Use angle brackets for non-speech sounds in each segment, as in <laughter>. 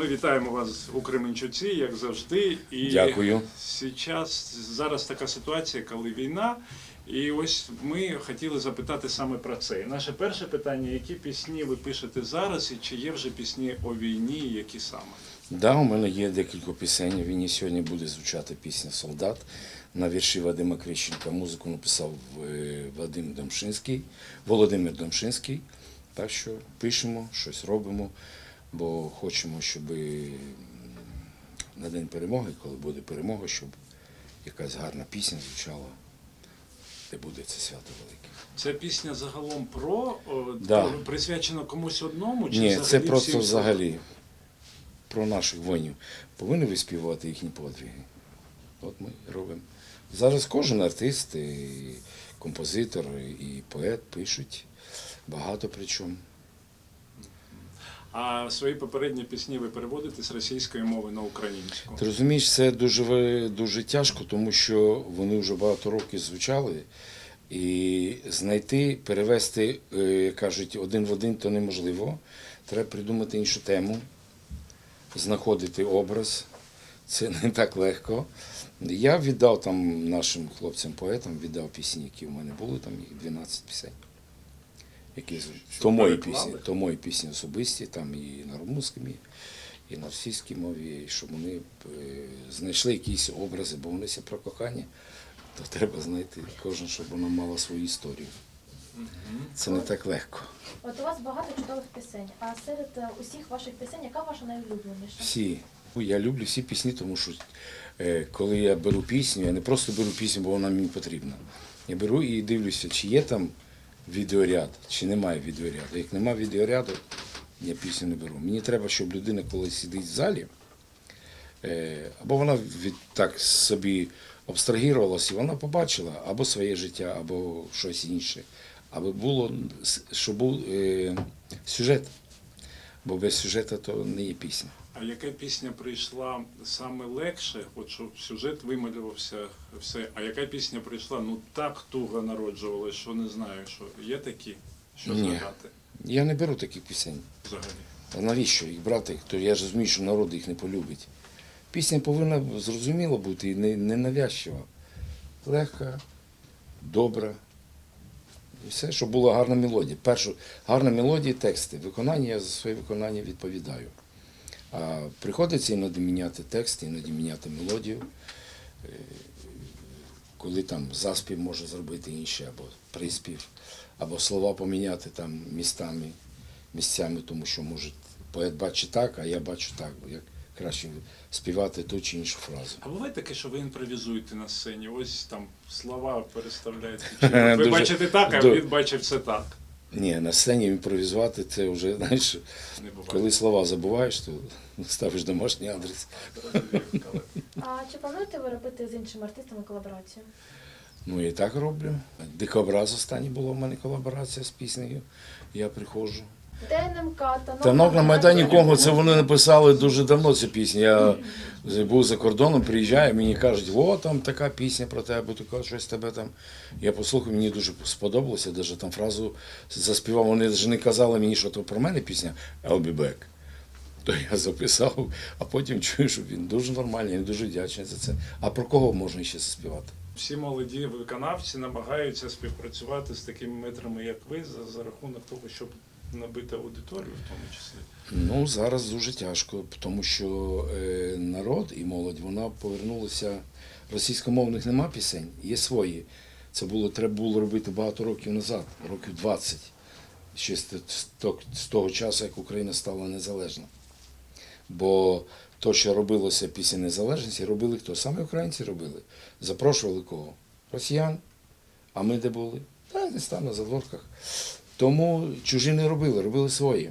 Ми вітаємо вас у Кременчуці, як завжди. І Дякую. Зараз, зараз така ситуація, коли війна. І ось ми хотіли запитати саме про це. І наше перше питання: які пісні ви пишете зараз, і чи є вже пісні о війні, і які саме? Да, у мене є декілька пісень. У війні сьогодні буде звучати пісня Солдат на вірші Вадима Крищенка. Музику написав е, Вадим Домшинський, Володимир Домшинський. Так що пишемо, щось робимо, бо хочемо, щоб на День перемоги, коли буде перемога, щоб якась гарна пісня звучала, де буде це свято велике. Це пісня загалом про Да. присвячена комусь одному, чи Ні, взагалі це просто всім взагалі про наших воїнів. Повинні виспівати їхні подвиги. От ми робимо. Зараз кожен артист, і композитор, і поет пишуть. Багато причому. А свої попередні пісні ви переводите з російської мови на українську. Ти розумієш, це дуже, дуже тяжко, тому що вони вже багато років звучали. І знайти, перевести, е, кажуть, один в один то неможливо. Треба придумати іншу тему, знаходити образ. Це не так легко. Я віддав там нашим хлопцям-поетам, віддав пісні, які в мене були, там їх 12 пісень. Які то мої пісні, то мої пісні особисті, там і на румунській, і на російській мові, і щоб вони е, знайшли якісь образи, бо вони про кохання, то треба знайти кожен, щоб вона мала свою історію. Це не так легко. От у вас багато чудових пісень. А серед е, усіх ваших пісень, яка ваша найулюбленіша? Всі. Я люблю всі пісні, тому що е, коли я беру пісню, я не просто беру пісню, бо вона мені потрібна. Я беру і дивлюся, чи є там відеоряд, чи немає відеоряду. Як немає відеоряду, я пісню не беру. Мені треба, щоб людина, коли сидить в залі, е, або вона від, так собі абстрагірувалася, і вона побачила або своє життя, або щось інше. Аби було, щоб був е, сюжет. Бо без сюжету то не є пісня. А яка пісня прийшла саме легше, от щоб сюжет вималювався, все. А яка пісня прийшла ну так туго народжувалась, що не знаю, що є такі, що Ні. згадати Я не беру таких пісень. взагалі. А навіщо їх брати? То я ж розумію, що народ їх не полюбить. Пісня повинна зрозуміла бути і не, не навязчива. Легка, добра. І все, щоб була гарна мелодія. Перше, гарна мелодія, тексти. Виконання я за своє виконання відповідаю. А приходиться іноді міняти текст, іноді міняти мелодію. Е, Коли там заспів може зробити інше, або приспів, або слова поміняти там містами, місцями, тому що може поет бачить так, а я бачу так, бо як краще співати ту чи іншу фразу. А буває таке, що ви імпровізуєте на сцені, ось там слова переставляєте. <laughs> Ви бачите так, а він бачив це так. Ні, на сцені імпровізувати це вже, знаєш, коли слова забуваєш, то ставиш домашній адрес. А чи плануєте ви робити з іншими артистами колаборацію? Ну і так роблю. Дикобраз останній була в мене колаборація з піснею. Я приходжу. ДНМК, танок, Танок на Майдані Конго, це вони написали дуже давно цю пісню. Я був за кордоном, приїжджаю, мені кажуть, о, там така пісня про тебе, таке щось тебе там. Я послухав, мені дуже сподобалося, навіть там фразу заспівав. Вони навіть не казали мені, що то про мене пісня I'll be back. То я записав, а потім чую, що він дуже нормальний, я дуже вдячний за це. А про кого можна ще заспівати? Всі молоді виконавці намагаються співпрацювати з такими метрами, як ви, за, за рахунок того, щоб набити аудиторію в тому числі. Ну, зараз дуже тяжко, тому що е, народ і молодь, вона повернулася. Російськомовних нема пісень, є свої. Це було, треба було робити багато років назад, років 20, ще з того часу, як Україна стала незалежна. Бо то, що робилося після незалежності, робили хто? Саме українці робили. Запрошували кого? Росіян. А ми де були? Та десь там на задворках. Тому чужі не робили, робили свої.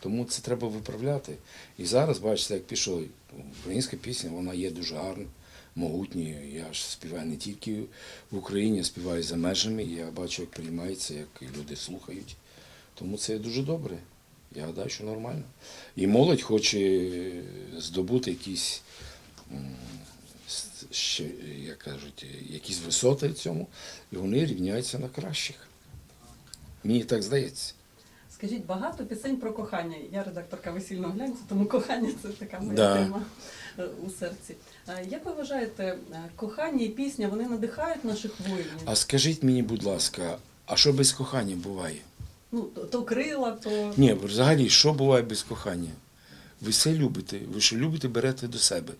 Тому це треба виправляти. І зараз, бачите, як пішов українська пісня, вона є дуже гарна, могутньою. Я ж співаю не тільки в Україні, я співаю за межами. Я бачу, як приймається, як люди слухають. Тому це дуже добре. Я гадаю, що нормально. І молодь хоче здобути якісь, ще, як кажуть, якісь висоти в цьому, і вони рівняються на кращих. Мені так здається. Скажіть, багато пісень про кохання. Я редакторка весільного глянцю, тому кохання це така моя Да. тема е, у серці. Е, Як ви вважаєте, е, кохання і пісня вони надихають наших воїнів? А скажіть мені, будь ласка, а що без кохання буває? Ну, то, то крила, то Ні, взагалі, що буває без кохання? Ви все любите, ви що любите, берете до себе.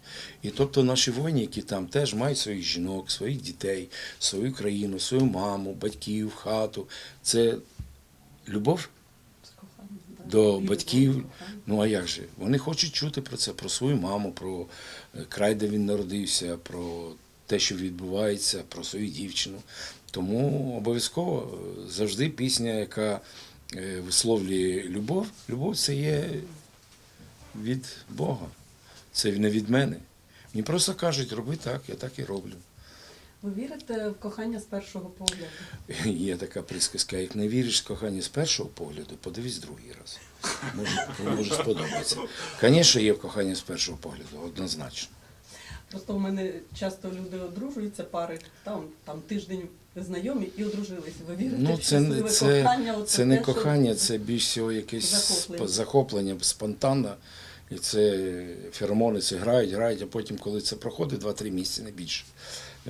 І тобто наші воїни, які там теж мають своїх жінок, своїх дітей, свою країну, свою маму, батьків, хату. Це любов до батьків. Ну а як же? Вони хочуть чути про це, про свою маму, про е, край, де він народився, про те, що відбувається, про свою дівчину. Тому обов'язково е, завжди пісня, яка е, висловлює любов. Любов це є від Бога. Це не від мене. Мені просто кажуть, роби так, я так і роблю. Ви вірите в кохання з першого погляду? <laughs> Є така присказка, як не віриш в кохання з першого погляду, подивись другий раз. Може, може сподобається. Звісно, є кохання з першого погляду, однозначно. Просто у мене часто люди одружуються, пари, там, там тиждень знайомі і одружились. Ви вірите Ну, це, не- щасливе це, кохання? Оце це не те, що- це більш всього якесь Захоплення. захоплення спонтанне. І це феромони це грають, грають, а потім, коли це проходить 2-3 місяці, не більше.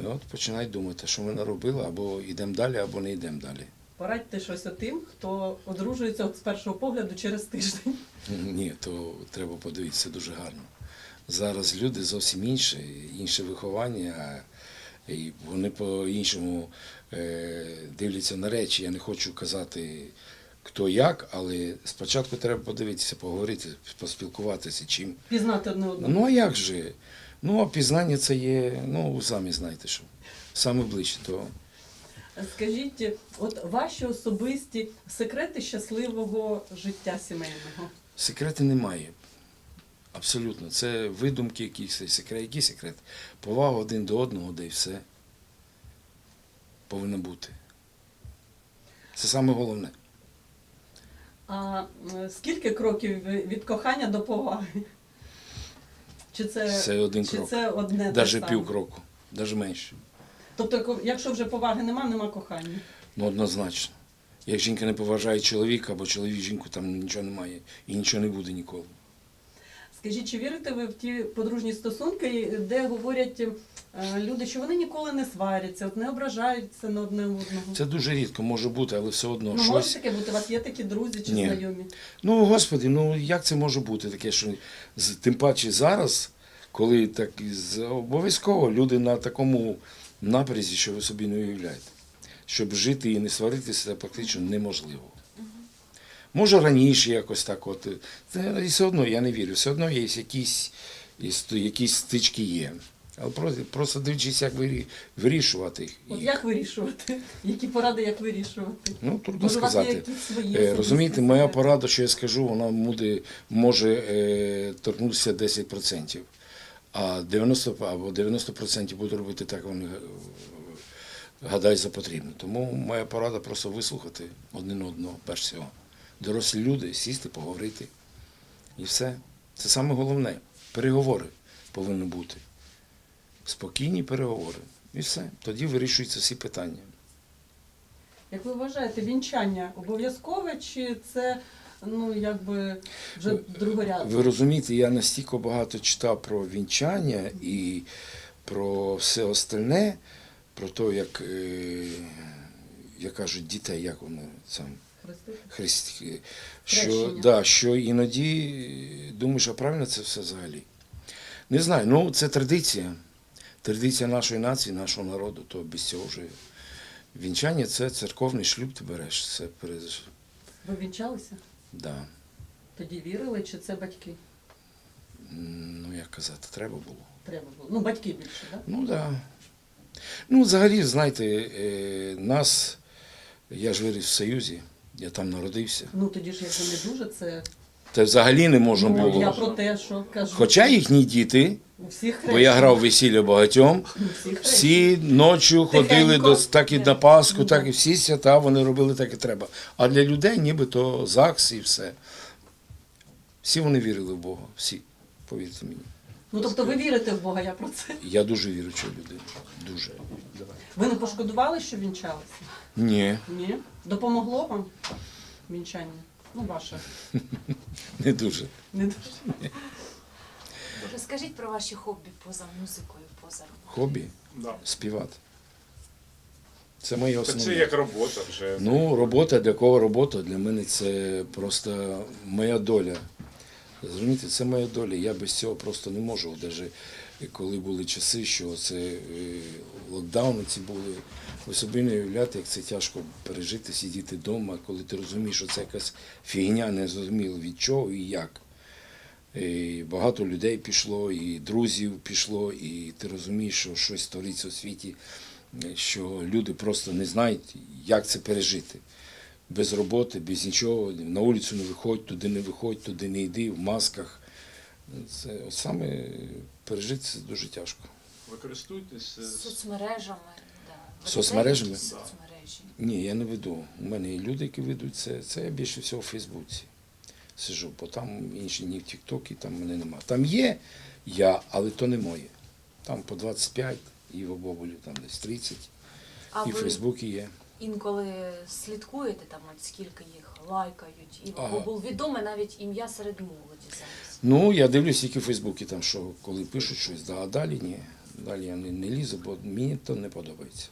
І от починають думати, що ми наробили, або йдемо далі, або не йдемо далі. Порадьте щось тим, хто одружується от з першого погляду через тиждень. Ні, то треба подивитися дуже гарно. Зараз люди зовсім інші, інше виховання, і вони по-іншому е, дивляться на речі. Я не хочу казати, хто як, але спочатку треба подивитися, поговорити, поспілкуватися чим. Пізнати одне одного. Ну а як же? Ну, а пізнання це є, ну, самі знаєте, що саме ближче, то Скажіть, от ваші особисті секрети щасливого життя сімейного. Секрети немає. Абсолютно. Це видумки якісь, секрет. Які секрет? Повага один до одного, де й все. Повинно бути. Це саме головне. А скільки кроків від кохання до поваги? Чи це, Це один чи крок. це одне те Навіть саме? пів кроку, навіть менше. Тобто, якщо вже поваги нема, нема кохання. Ну, однозначно. Як жінка не поважає чоловіка, або чоловік жінку, там нічого немає і нічого не буде ніколи. Скажіть, чи вірите ви в ті подружні стосунки, де говорять е, люди, що вони ніколи не сваряться, от не ображаються на одне одного? Це дуже рідко може бути, але все одно ну, може таке бути, у вас є такі друзі чи Ні. знайомі? Ну, господи, ну як це може бути таке, що тим паче зараз, коли так обов'язково люди на такому напрязі, що ви собі не уявляєте. Щоб жити і не сваритися, це практично неможливо. Може раніше якось так, от. Це, і все одно я не вірю, все одно є якісь, якісь стички є. Але просто, просто дивлячись, як вирішувати їх. От як вирішувати? Які поради, як вирішувати? Ну, трудно Може, сказати. свої Е, Розумієте, моя порада, що я скажу, вона буде, може е, торкнутися 10%. А 90 або 90% буду робити так, вони е, гадають за потрібне. Тому моя порада просто вислухати один одного, перш всього. Дорослі люди, сісти, поговорити. І все. Це саме головне. Переговори повинні бути. Спокійні переговори. І все. Тоді вирішуються всі питання. Як ви вважаєте, вінчання обов'язкове чи це ну якби вже другорядне? Ви розумієте, я настільки багато читав про вінчання і про все остальне, про те, як, е, як кажуть, дітей, як вони сам Хрестити? що, Хрещення. да, що іноді е, думаєш, а правильно це все взагалі. Не знаю, ну це традиція. Традиція нашої нації, нашого народу, то без цього вже вінчання це церковний шлюб ти береш. Це перед, Ви вінчалися? да. Тоді вірили, чи це батьки? Ну, як казати, треба було. Треба було. Ну, батьки більше, так? Ну так. Да. Ну, взагалі, знаєте, е, нас, я ж виріс в Союзі, я там народився. Ну тоді ж якби не дуже це. Та взагалі не можна ну, було. я про те, що кажу. Хоча їхні діти, всіх бо я грав весілля багатьом, всіх всі ночі ходили до так і на Пасху, так так. і всі свята вони робили так і треба. А для людей нібито ЗАГС і все. Всі вони вірили в Бога, всі, повірте мені. Ну тобто ви вірите в Бога, я про це. Я дуже вірю в цю людину. Дуже. Ви не пошкодували, що вінчалися? Ні. Ні. Допомогло вам вінчання? Ну, ваше. <laughs> Не дуже. Не дуже. Розкажіть про ваші хобі поза музикою, поза Хобі Да. співати. Це моє основне. Це як робота вже. Ну, робота для кого робота? Для мене це просто моя доля. Розумієте, це моя доля. Я без цього просто не можу. Навіть коли були часи, що це е, локдауни ці були. Ви собі не уявляєте, як це тяжко пережити, сидіти вдома, коли ти розумієш, що це якась фігня, не зрозуміло від чого і як. І багато людей пішло, і друзів пішло, і ти розумієш, що щось твориться у світі, що люди просто не знають, як це пережити. Без роботи, без нічого, на вулицю не виходь, туди не виходь, туди не йди, в масках. Це от саме пережити це дуже тяжко. Ви користуєтесь е, соцмережами. Да. Соцмережами? Да. соцмережі? Ні, я не веду. У мене є люди, які ведуть це. Це я більше всього в Фейсбуці сижу, бо там інші ні в Тіктокі, там мене нема. Там є я, але то не моє. Там по 25, і в Боболю там десь 30, А і в ви Фейсбуці є. Інколи слідкуєте там, от скільки їх лайкають, і Ага. було відоме навіть ім'я серед молоді зараз. Ну, я дивлюсь тільки в Фейсбуці, там що коли пишуть щось, да, а далі ні. Далі я не, не лізу, бо мені то не подобається.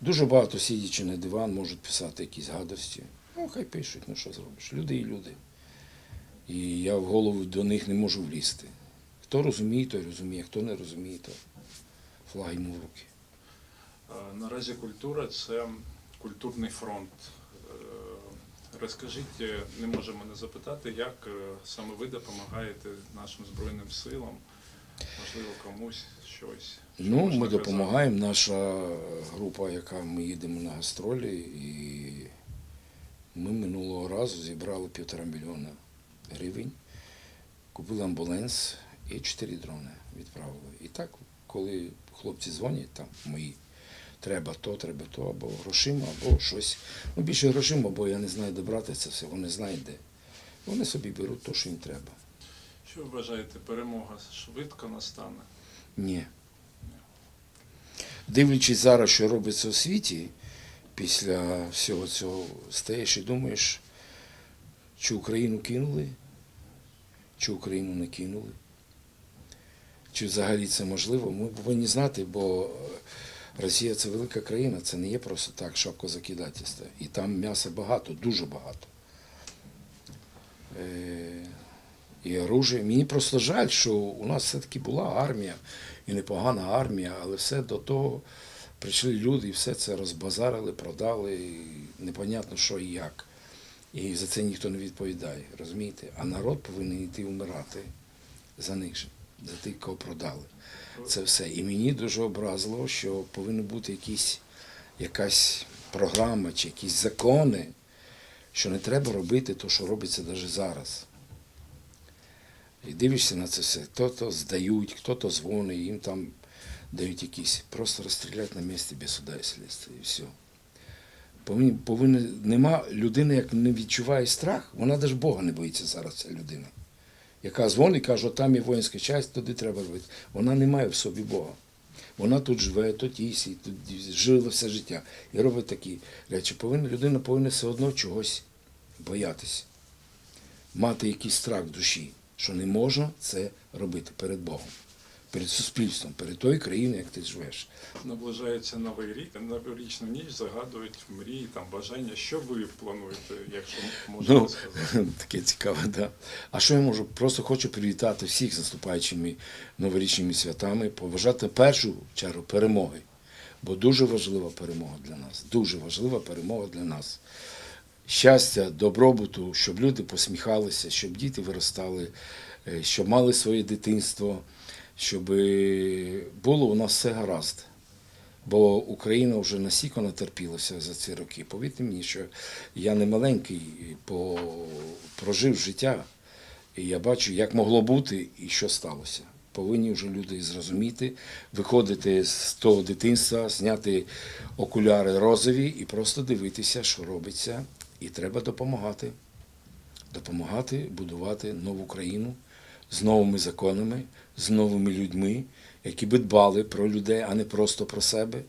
Дуже багато сидячи на диван, можуть писати якісь гадості. Ну, хай пишуть, ну що зробиш. Люди і люди. І я в голову до них не можу влізти. Хто розуміє, той розуміє, хто не розуміє, то флаг йому в руки. Е, Наразі культура це культурний фронт. Е, Розкажіть, не можемо не запитати, як е, саме ви допомагаєте нашим Збройним силам, можливо, комусь щось. Ну, ми казати? допомагаємо. Наша група, яка ми їдемо на гастролі, і ми минулого разу зібрали півтора мільйона гривень, купили амбуланс і чотири дрони відправили. І так, коли хлопці дзвонять, там мої, треба то, треба то, або грошима, або щось. Ну, більше грошима, бо я не знаю, де брати це все, вони знають де. Вони собі беруть те, що їм треба. Що ви вважаєте, перемога швидко настане? Ні. Дивлячись зараз, що робиться у світі, після всього цього стаєш і думаєш, чи Україну кинули, чи Україну не кинули. Чи взагалі це можливо? Ми повинні знати, бо Росія це велика країна, це не є просто так шапко закидательства. І там м'яса багато, дуже багато. Е, і оружие. Мені просто жаль, що у нас все-таки була армія, і непогана армія, але все до того прийшли люди і все це розбазарили, продали, непонятно що і як. І за це ніхто не відповідає, розумієте? А народ повинен йти вмирати за них же, за тих, кого продали. Це все. І мені дуже образило, що повинна бути якісь, якась програма чи якісь закони, що не треба робити те, що робиться навіть зараз. І дивишся на це все. Хто-то здають, хто-то дзвонить, їм там дають якісь. Просто розстріляти на місці без суда і слідства, і все. Повинні, повинні, нема людини, як не відчуває страх, вона навіть Бога не боїться зараз, ця людина. Яка дзвонить і каже, там є воїнська часть, туди треба робити. Вона не має в собі Бога. Вона тут живе, тут їсть, тут жила все життя. І робить такі речі. Повинна, людина повинна все одно чогось боятися, мати якийсь страх в душі, що не можна це робити перед Богом, перед суспільством, перед тою країною, як ти живеш. Наближається новий рік, новорічну ніч загадують мрії, там бажання. Що ви плануєте, якщо можете Ну, сказати? <laughs> таке цікаве, да. А що я можу? Просто хочу привітати всіх з наступаючими новорічними святами, побажати першу чергу перемоги. Бо дуже важлива перемога для нас. Дуже важлива перемога для нас. Щастя, добробуту, щоб люди посміхалися, щоб діти виростали, е, щоб мали своє дитинство, щоб е, було у нас все гаразд. Бо Україна вже настільки натерпілася за ці роки. Повірте мені, що я не маленький, по, прожив життя, і я бачу, як могло бути і що сталося. Повинні вже люди зрозуміти, виходити з того дитинства, зняти окуляри розові і просто дивитися, що робиться. І треба допомагати. Допомагати будувати нову країну з новими законами, з новими людьми, які би дбали про людей, а не просто про себе.